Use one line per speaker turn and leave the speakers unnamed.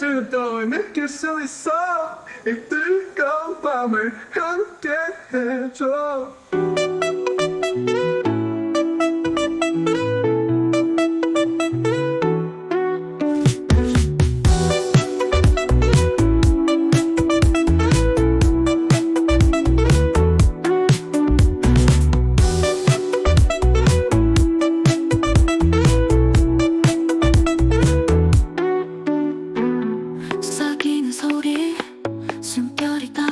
주도 느낄 수 있어. 이 뜨거운 밤을 함께 해줘
숨결이